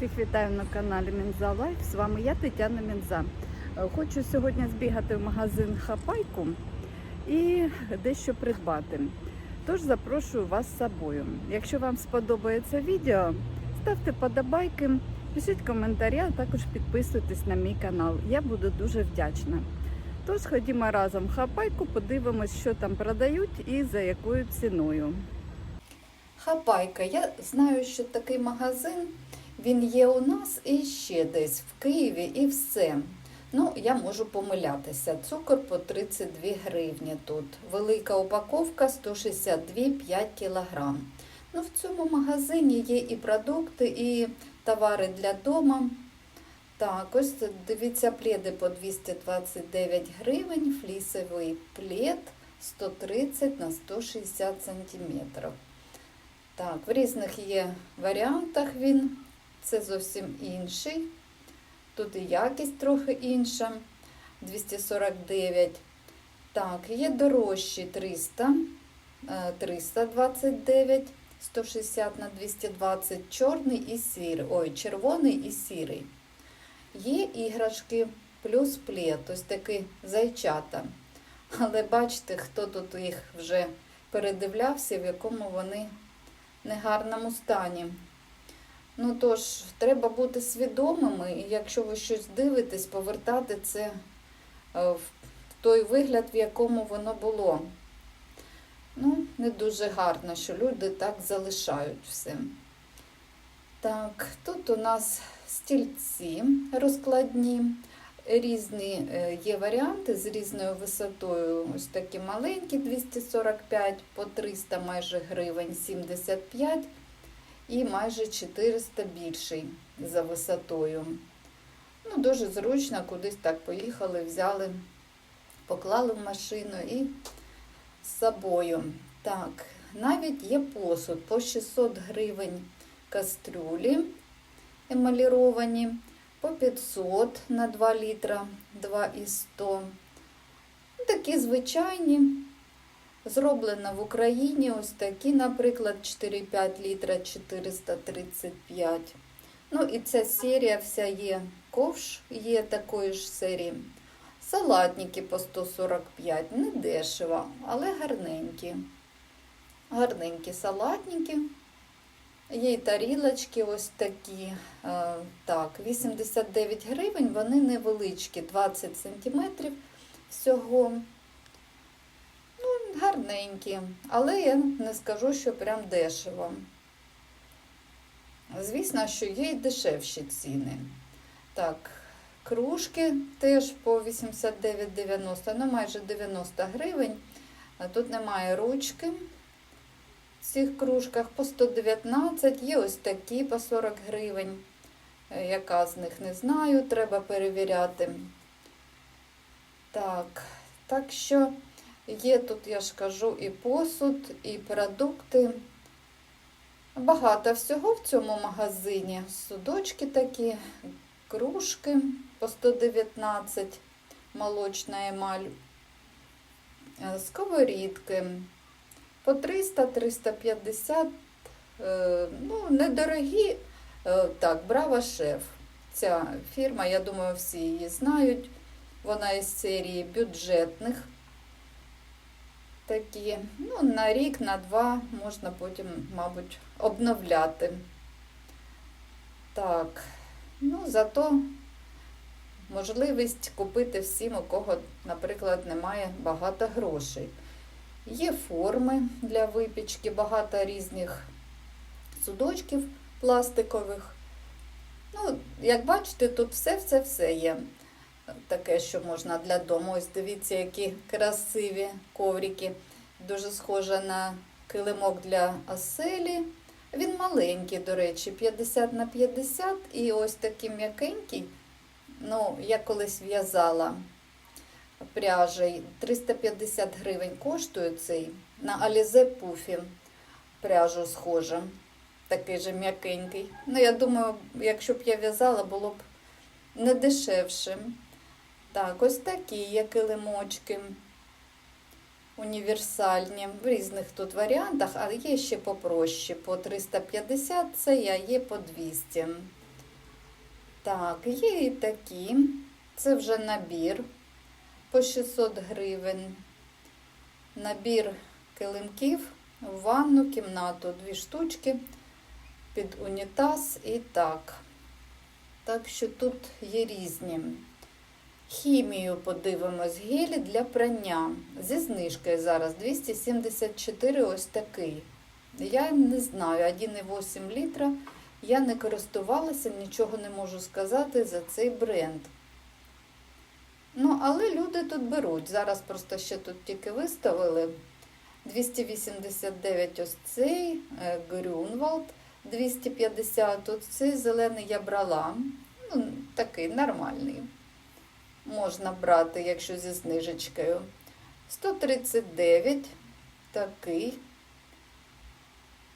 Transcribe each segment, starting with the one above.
Всіх вітаю на каналі Мінза Лайф. З вами я Тетяна Мінза. Е, Хочу сьогодні збігати в магазин Хапайку і дещо придбати. Тож запрошую вас з собою. Якщо вам сподобається відео, ставте подобайки, пишіть коментарі, а також підписуйтесь на мій канал. Я буду дуже вдячна. Тож ходімо разом в Хапайку, подивимось, що там продають і за якою ціною. Хапайка. Я знаю, що такий магазин він є у нас і ще десь в Києві, і все. Ну, я можу помилятися. Цукор по 32 гривні тут. Велика упаковка 162 5 кілограм. Ну, в цьому магазині є і продукти, і товари для дому. Так, ось дивіться, пледи по 229 гривень, флісовий плед 130 на 160 сантиметрів. Так, в різних є варіантах він. Це зовсім інший. Тут і якість трохи інша. 249. Так, є дорожчі 300, е, 329, 160 на 220, чорний і сірий. Ой, червоний і сірий. Є іграшки плюс плед, ось такі зайчата. Але бачите, хто тут їх вже передивлявся, в якому вони негарному стані. Ну тож, треба бути свідомими, і якщо ви щось дивитесь, повертати це е, в той вигляд, в якому воно було. Ну, не дуже гарно, що люди так залишають все. Так, тут у нас стільці розкладні. Різні е, є варіанти з різною висотою. Ось такі маленькі 245 по 300 майже гривень 75 і майже 400 більший за висотою. Ну, Дуже зручно, кудись так поїхали, взяли, поклали в машину і з собою. Так, навіть є посуд по 600 гривень кастрюлі емаліровані по 500 на 2 літра 2,100. Такі звичайні. Зроблено в Україні ось такі, наприклад, 4,5 літра 435. Ну і ця серія вся є ковш, є такої ж серії. Салатники по 145, не дешево, але гарненькі. Гарненькі салатники. Є і тарілочки ось такі. е, Так, 89 гривень, вони невеличкі, 20 см всього. Гарненькі, але я не скажу, що прям дешево. Звісно, що є й дешевші ціни. Так, кружки теж по 89,90, ну майже 90 гривень. Тут немає ручки в цих кружках по 119, є ось такі по 40 гривень. Е, Яка з них не знаю, треба перевіряти. Так, так що є тут, я ж кажу, і посуд, і продукти. Багато всього в цьому магазині. Судочки такі, кружки по 119, молочна емаль, е, сковорідки по 300-350, е, ну, недорогі. Е, Так, Браво Шеф. Ця фірма, я думаю, всі її знають. Вона із серії бюджетних. Такі, ну, на рік, на два можна потім, мабуть, обновляти. Так, ну, зато можливість купити всім, у кого, наприклад, немає багато грошей. Є форми для випічки, багато різних судочків пластикових. Ну, як бачите, тут все-все-все є. Таке, що можна для дому. Ось дивіться, які красиві коврики. Дуже схоже на килимок для оселі. Він маленький, до речі, 50 на 50 і ось такий м'якенький. Ну, я колись в'язала пряжей. 350 гривень коштує цей. На Алізе Пуфі пряжу схожа. Такий же м'якенький. Ну, я думаю, якщо б я в'язала, було б не дешевше. Так, ось такі є килимочки. Універсальні, в різних тут варіантах, але є ще попроще. По 350 це я є по 200. Так, є і такі. Це вже набір по 600 гривень. Набір килимків в ванну кімнату. Дві штучки під унітаз і так. Так що тут є різні. Хімію подивимось, гелі для прання. Зі знижкою зараз 274 ось такий. Я не знаю, 1,8 літра. Я не користувалася, нічого не можу сказати за цей бренд. Ну, але люди тут беруть. Зараз просто ще тут тільки виставили. 289 ось цей е, Грюнвалд, 250 ось цей зелений я брала. Ну, такий нормальний. Можна брати, якщо зі знижечкою. 139 такий.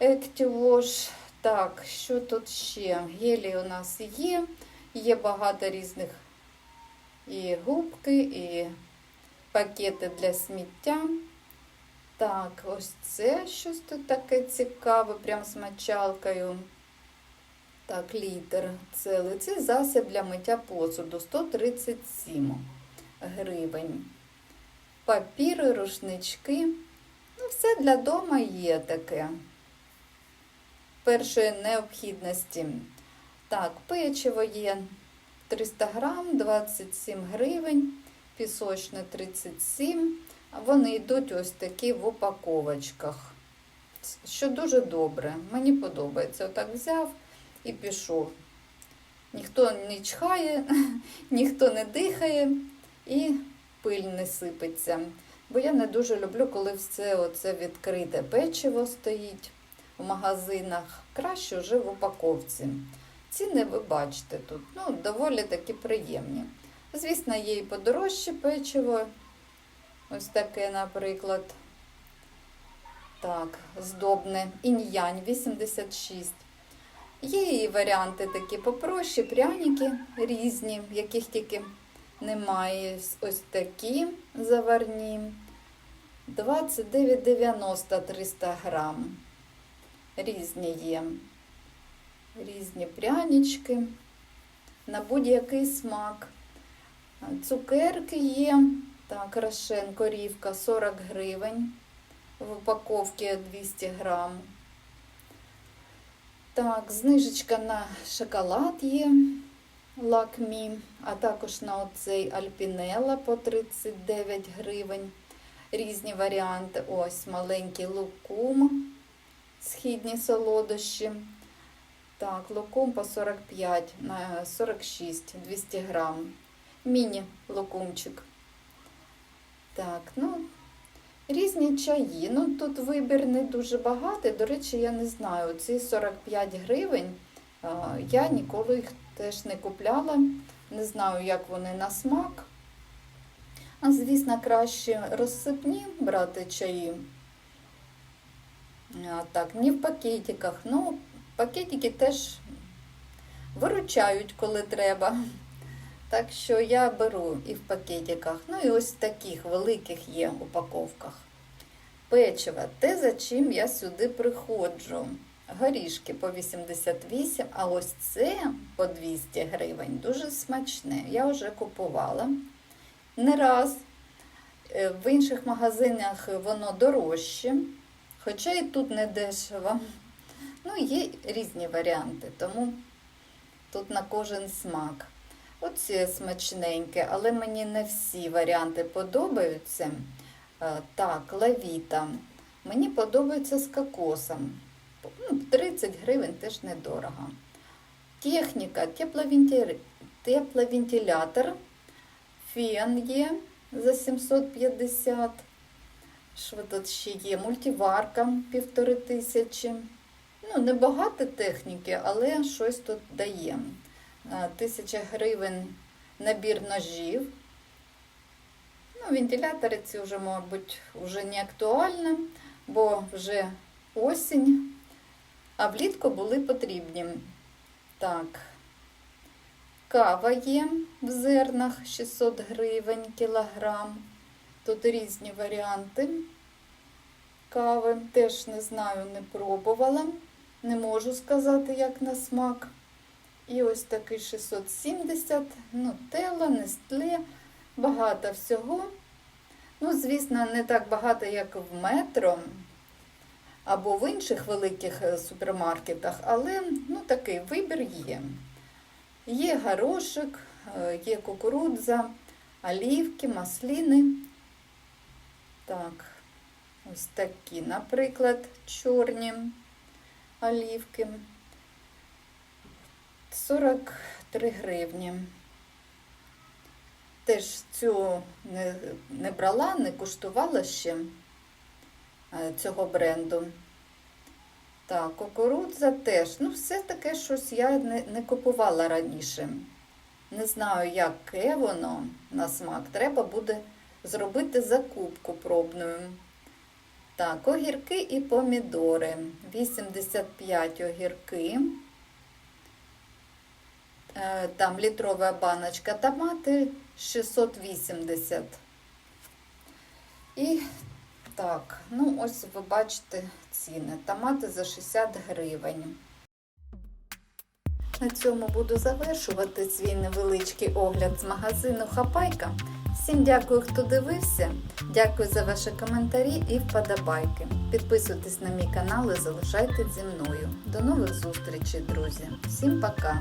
Ективош. Так, що тут ще? Гелі у нас є. Є багато різних і губки, і пакети для сміття. Так, ось це щось тут таке цікаве, прям з мочалкою. Так, літр. Це засіб для миття посуду 137 гривень. Папіри, рушнички. Ну, все для дома є таке. Першої необхідності. Так, печиво є 300 грам, 27 гривень, пісочне 37. Вони йдуть ось такі в упаковочках. Що дуже добре. Мені подобається. Отак взяв і пішов. Ніхто не чхає, ніхто не дихає і пиль не сипеться. Бо я не дуже люблю, коли все оце відкрите печиво стоїть в магазинах. Краще вже в упаковці. Ціни ви бачите тут. Ну, доволі таки приємні. Звісно, є і подорожче печиво. Ось таке, наприклад. Так, здобне. Інь-янь 86. Є і варіанти такі попроще, пряники різні, яких тільки немає. Ось такі заварні. 29,90 300 грам. Різні є. Різні прянички на будь-який смак. Цукерки є. Так, Рошен корівка 40 гривень. В упаковці 200 грам. Так, знижечка на шоколад є лакмі, а також на оцей альпінела по 39 гривень. Різні варіанти. Ось маленький лукум, східні солодощі. Так, лукум по 45 на 46, 200 грам. Міні-лукумчик. Так, ну, різні чаї. Ну, тут вибір не дуже багатий. До речі, я не знаю. Ці 45 гривень я ніколи їх теж не купляла. Не знаю, як вони на смак. А, звісно, краще розсипні брати чаї. А, так, не в пакетиках. Ну, пакетики теж виручають, коли треба. Так що я беру і в пакетиках. Ну і ось в таких великих є упаковках. Печиво. Те, за чим я сюди приходжу. Горішки по 88, а ось це по 200 гривень. Дуже смачне. Я вже купувала не раз. Е, В інших магазинах воно дорожче, хоча і тут не дешево. Ну, є різні варіанти, тому тут на кожен смак. Оце смачненьке, але мені не всі варіанти подобаються. Е, Так, лавіта. Мені подобається з кокосом. Ну, 30 гривень теж недорого. Техніка, тепловентилятор, тепловентилятор, фен є за 750. Що тут ще є? Мультиварка півтори тисячі. Ну, небагато техніки, але щось тут дає. Тисяча гривень набір ножів. Ну, Вентилятори ці вже, мабуть, вже не актуальні, бо вже осінь, а влітку були потрібні. Так, кава є в зернах 600 гривень кілограм. Тут різні варіанти кави. Теж не знаю, не пробувала. Не можу сказати, як на смак. І ось такий 670, нутелла, нестле, багато всього. Ну, звісно, не так багато, як в метро або в інших великих е, супермаркетах, але ну, такий вибір є. Є горошок, е, є кукурудза, олівки, масліни. Так, ось такі, наприклад, чорні олівки. 43 гривні. Теж цю не, не брала, не куштувала ще е, цього бренду. Так, кукурудза теж. Ну, все таке щось я не, не купувала раніше. Не знаю, яке воно на смак. Треба буде зробити закупку пробною. Так, огірки і помідори. 85 огірки. Е, Там літрова баночка томати 680. І так, ну ось ви бачите ціни. Томати за 60 гривень. На цьому буду завершувати свій невеличкий огляд з магазину Хапайка. Всім дякую, хто дивився. Дякую за ваші коментарі і вподобайки. Підписуйтесь на мій канал і залишайтесь зі мною. До нових зустрічей, друзі. Всім пока!